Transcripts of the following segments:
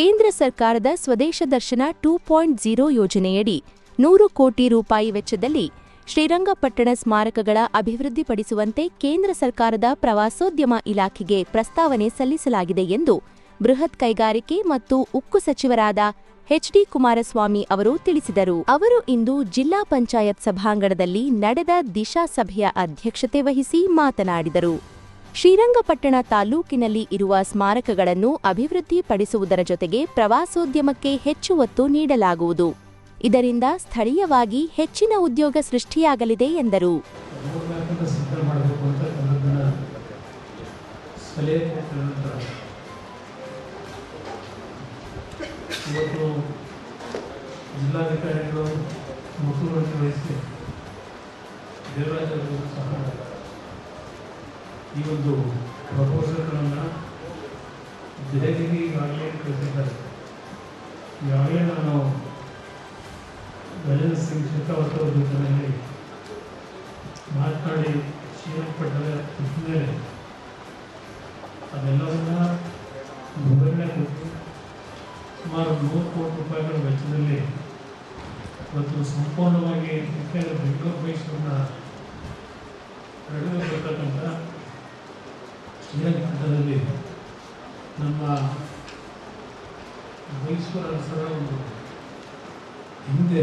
ಕೇಂದ್ರ ಸರ್ಕಾರದ ಸ್ವದೇಶ ದರ್ಶನ ಟೂ ಪಾಯಿಂಟ್ ಜೀರೋ ಯೋಜನೆಯಡಿ ನೂರು ಕೋಟಿ ರೂಪಾಯಿ ವೆಚ್ಚದಲ್ಲಿ ಶ್ರೀರಂಗಪಟ್ಟಣ ಸ್ಮಾರಕಗಳ ಅಭಿವೃದ್ಧಿಪಡಿಸುವಂತೆ ಕೇಂದ್ರ ಸರ್ಕಾರದ ಪ್ರವಾಸೋದ್ಯಮ ಇಲಾಖೆಗೆ ಪ್ರಸ್ತಾವನೆ ಸಲ್ಲಿಸಲಾಗಿದೆ ಎಂದು ಬೃಹತ್ ಕೈಗಾರಿಕೆ ಮತ್ತು ಉಕ್ಕು ಸಚಿವರಾದ ಎಚ್ಡಿ ಕುಮಾರಸ್ವಾಮಿ ಅವರು ತಿಳಿಸಿದರು. ಅವರು ಇಂದು ಜಿಲ್ಲಾ ಪಂಚಾಯತ್ ಸಭಾಂಗಣದಲ್ಲಿ ನಡೆದ ದಿಶಾ ಸಭೆಯ ಅಧ್ಯಕ್ಷತೆ ವಹಿಸಿ ಮಾತನಾಡಿದರು. ಶ್ರೀರಂಗಪಟ್ಟಣ ತಾಲೂಕಿನಲ್ಲಿ ಇರುವ ಸ್ಮಾರಕಗಳನ್ನು ಅಭಿವೃದ್ಧಿಪಡಿಸುವುದರ ಜೊತೆಗೆ ಪ್ರವಾಸೋದ್ಯಮಕ್ಕೆ ಹೆಚ್ಚು ಒತ್ತು ನೀಡಲಾಗುವುದು. ಇದರಿಂದ ಸ್ಥಳೀಯವಾಗಿ ಹೆಚ್ಚಿನ ಉದ್ಯೋಗ ಸೃಷ್ಟಿಯಾಗಲಿದೆ ಎಂದರು. ಮೂರ್ನಾಲ್ಕನ್ನು ಸಿದ್ಧ ಈ ಒಂದು ಪ್ರಪೋಸಲ್ಗಳನ್ನು ದೆಹಲಿಗೆ ಈಗಾಗಲೇ ಕಳಿಸಿದ್ದಾರೆ. ಈಗಾಗಲೇ ನಾನು ಗಜೇಂದ್ರ ಸಿಂಗ್ ಶೇಖಾವತ್ ಅವರ ಜೊತೆಯಲ್ಲಿ ಮಾತನಾಡಿ ಶ್ರೀರಂಗಪಟ್ಟಣ ಮೇಲೆ ಅದೆಲ್ಲವನ್ನ ವಿವರಣೆ ಕೊಟ್ಟು ಸುಮಾರು ನೂರು ಕೋಟಿ ರೂಪಾಯಿಗಳ ವೆಚ್ಚದಲ್ಲಿ ಮತ್ತು ಸಂಪೂರ್ಣವಾಗಿ ಮುಖ್ಯ ಬೆಂಗಳೂರು ಮೈಸೂರನ್ನ ನಡೆದು ಬರ್ತಕ್ಕಂಥ ಶ್ರೀರಂಗಪಟ್ಟಣದಲ್ಲಿ ನಮ್ಮ ಮೈಸೂರು ಅರಸರ ಒಂದು ಹಿಂದೆ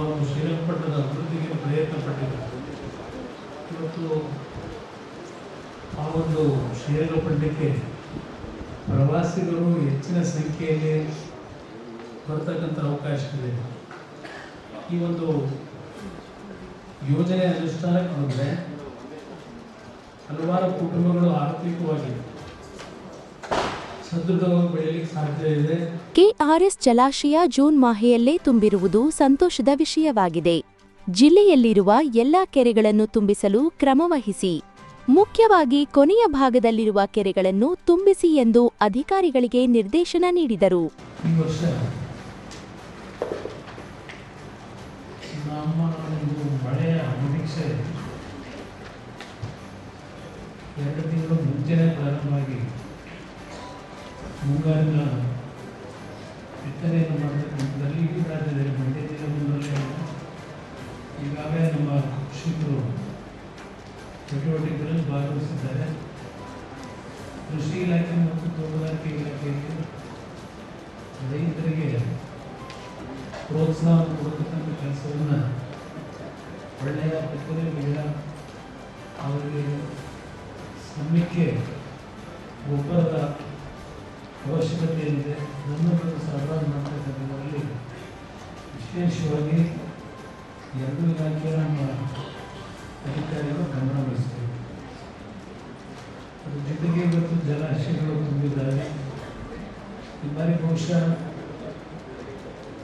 ಒಂದು ಶ್ರೀರಂಗಪಟ್ಟಣದ ಅಭಿವೃದ್ಧಿಗೆ ಪ್ರಯತ್ನ ಪಟ್ಟಿದ್ದಾರೆ. ಇವತ್ತು ಆ ಒಂದು ಶ್ರೀರಂಗಪಟ್ಟಣಕ್ಕೆ ಪ್ರವಾಸಿಗರು ಹೆಚ್ಚಿನ ಸಂಖ್ಯೆಯಲ್ಲಿ ಬರ್ತಕ್ಕಂಥ ಅವಕಾಶ ಇದೆ ಈ ಒಂದು ಯೋಜನೆ ಅನುಷ್ಠಾನಕ್ಕೆ ಬಂದರೆ ಹಲವಾರು ಕುಟುಂಬಗಳು ಆರ್ಥಿಕವಾಗಿ ಸದೃಢವಾಗಿ ಬೆಳೆಯಲಿಕ್ಕೆ ಸಾಧ್ಯ ಇದೆ. ಕೆಆರ್ಎಸ್ ಜಲಾಶಯ ಜೂನ್ ಮಾಹೆಯಲ್ಲೇ ತುಂಬಿರುವುದು ಸಂತೋಷದ ವಿಷಯವಾಗಿದೆ. ಜಿಲ್ಲೆಯಲ್ಲಿರುವ ಎಲ್ಲಾ ಕೆರೆಗಳನ್ನು ತುಂಬಿಸಲು ಕ್ರಮವಹಿಸಿ ಮುಖ್ಯವಾಗಿ ಕೊನೆಯ ಭಾಗದಲ್ಲಿರುವ ಕೆರೆಗಳನ್ನು ತುಂಬಿಸಿ ಎಂದು ಅಧಿಕಾರಿಗಳಿಗೆ ನಿರ್ದೇಶನ ನೀಡಿದರು. ನಮ್ಮ ಮಳೆಯ ನಿರೀಕ್ಷೆ ಎರಡು ತಿಂಗಳು ಮುಂಚೆನೇ ಪ್ರಾರಂಭವಾಗಿ ಮುಂಗಾರಿನ ಬಿತ್ತನೆಯನ್ನು ಮಾಡತಕ್ಕಂಥದ್ದಲ್ಲಿ ಇಡೀ ರಾಜ್ಯದಲ್ಲಿ ಮಂಡ್ಯ ಜಿಲ್ಲೆಗಳಲ್ಲೇ ಈಗಾಗಲೇ ನಮ್ಮ ಕೃಷಿಕರು ಚಟುವಟಿಕೆಗಳಲ್ಲಿ ಭಾಗವಹಿಸಿದ್ದಾರೆ. ಕೃಷಿ ಇಲಾಖೆ ಮತ್ತು ತೋಟಗಾರಿಕೆ ಇಲಾಖೆಯಲ್ಲಿ ರೈತರಿಗೆ ಪ್ರೋತ್ಸಾಹ ಕೊಡತಕ್ಕಂಥ ಕೆಲಸವನ್ನು ಒಳ್ಳೆಯ ಬಿತ್ತನೆ ಬೀಜ ಅವರಿಗೆ ಸಮಯಕ್ಕೆ ಗೊಬ್ಬರದ ಅವಶ್ಯಕತೆ ಏನಿದೆ ನನ್ನನ್ನು ಸರಬರಾಜು ಮಾಡ್ತಕ್ಕಂಥದ್ರಲ್ಲಿ ವಿಶೇಷವಾಗಿ ಎರಡು ಇಲಾಖೆಯ ನಮ್ಮ ಅಧಿಕಾರಿಗಳು ಗಮನ ವಹಿಸ್ತೇವೆ ಅದ್ರ ಜೊತೆಗೆ ಇವತ್ತು ಜಲಾಶಯಗಳು ತುಂಬಿದ್ದಾರೆ. ಈ ಬಾರಿ ಬಹುಶಃ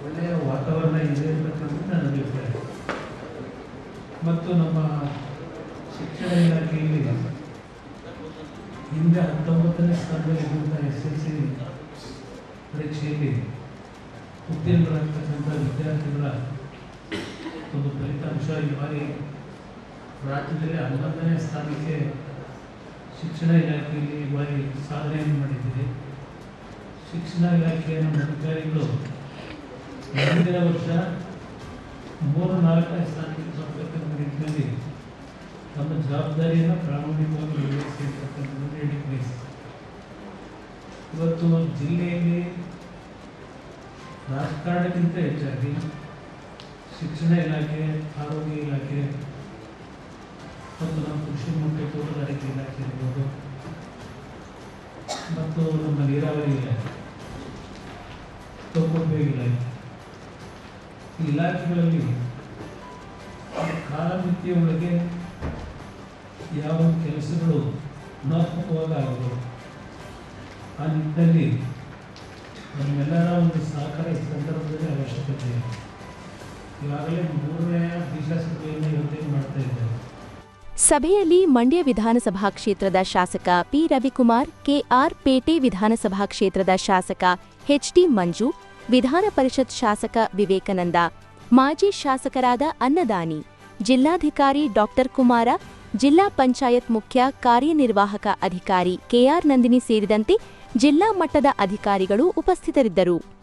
ಒಳ್ಳೆಯ ವಾತಾವರಣ ಇದೆ ಅಂತಕ್ಕಂಥದ್ದು ನನ್ನ ಅಭಿಪ್ರಾಯ. ಮತ್ತು ನಮ್ಮ ಶಿಕ್ಷಣ ಇಲಾಖೆಯಲ್ಲಿ ಹಿಂದೆ ಹತ್ತೊಂಬತ್ತನೇ ಸ್ಥಾನದಲ್ಲಿದ್ದಂಥ ಎಸ್ ಎಲ್ ಸಿ ಪರೀಕ್ಷೆಯಲ್ಲಿ ಉತ್ತೀರ್ಣರಾಗ್ತಕ್ಕಂಥ ವಿದ್ಯಾರ್ಥಿಗಳ ಒಂದು ಫಲಿತಾಂಶ ಈ ಬಾರಿ ರಾಜ್ಯದಲ್ಲಿ ಹನ್ನೊಂದನೇ ಸ್ಥಾನಕ್ಕೆ ಶಿಕ್ಷಣ ಇಲಾಖೆಯಲ್ಲಿ ಈ ಬಾರಿ ಸಾಧನೆಯನ್ನು ಮಾಡಿದ್ದೀರಿ. ಶಿಕ್ಷಣ ಇಲಾಖೆಯ ನಮ್ಮ ಅಧಿಕಾರಿಗಳು ಮುಂದಿನ ವರ್ಷ ಮೂರು ನಾಲ್ಕನೇ ಸ್ಥಾನಕ್ಕೆ ಬರ್ತಕ್ಕಂಥ ನಿಟ್ಟಿನಲ್ಲಿ ತಮ್ಮ ಜವಾಬ್ದಾರಿಯನ್ನು ಪ್ರಾಮಾಣಿಕವಾಗಿ ಇವತ್ತು ಜಿಲ್ಲೆಯಲ್ಲಿ ರಾಜಕಾರಣಕ್ಕಿಂತ ಹೆಚ್ಚಾಗಿ ಶಿಕ್ಷಣ ಇಲಾಖೆ, ಆರೋಗ್ಯ ಇಲಾಖೆ ಮತ್ತು ನಮ್ಮ ಕೃಷಿ ಮತ್ತು ತೋಟಗಾರಿಕೆ ಇಲಾಖೆ ಇರ್ಬೋದು. ಮತ್ತು ನಮ್ಮ ನೀರಾವರಿ ಇಲಾಖೆ ತೋಟಗಾರಿಕೆ ಇಲಾಖೆ. ಈ ಇಲಾಖೆಗಳಲ್ಲಿ ಕಾಲಮಿತಿಯ ಒಳಗೆ ಯಾವ ಕೆಲಸಗಳು ಆಗಬೇಕು ಆ ನಿಟ್ಟಿನಲ್ಲಿ ನಮ್ಮೆಲ್ಲರ ಒಂದು ಸಹಕಾರ ಈ ಸಂದರ್ಭದಲ್ಲಿ ಅವಶ್ಯಕತೆ ಇದೆ. ಈಗಾಗಲೇ ಮೂರನೇ ಸಭೆಯನ್ನು ಯೋಜನೆ ಮಾಡ್ತಾ ಇದ್ದೇವೆ ಸಭೆಯಲ್ಲಿ ಮಂಡ್ಯ ವಿಧಾನಸಭಾ ಕ್ಷೇತ್ರದ ಶಾಸಕ ಪಿ ರವಿಕುಮಾರ್, ಕೆಆರ್ ಪೇಟೆ ವಿಧಾನಸಭಾ ಕ್ಷೇತ್ರದ ಶಾಸಕ ಎಚ್ಡಿ ಮಂಜು, ವಿಧಾನ ಪರಿಷತ್ ಶಾಸಕ ವಿವೇಕಾನಂದ, ಮಾಜಿ ಶಾಸಕರಾದ ಅನ್ನದಾನಿ, ಜಿಲ್ಲಾಧಿಕಾರಿ ಡಾಕ್ಟರ್ ಕುಮಾರ ಜಿಲ್ಲಾ ಪಂಚಾಯತ್ ಮುಖ್ಯ ಕಾರ್ಯನಿರ್ವಾಹಕ ಅಧಿಕಾರಿ ಕೆಆರ್ ನಂದಿನಿ ಸೇರಿದಂತೆ ಜಿಲ್ಲಾ ಮಟ್ಟದ ಅಧಿಕಾರಿಗಳು ಉಪಸ್ಥಿತರಿದ್ದರು.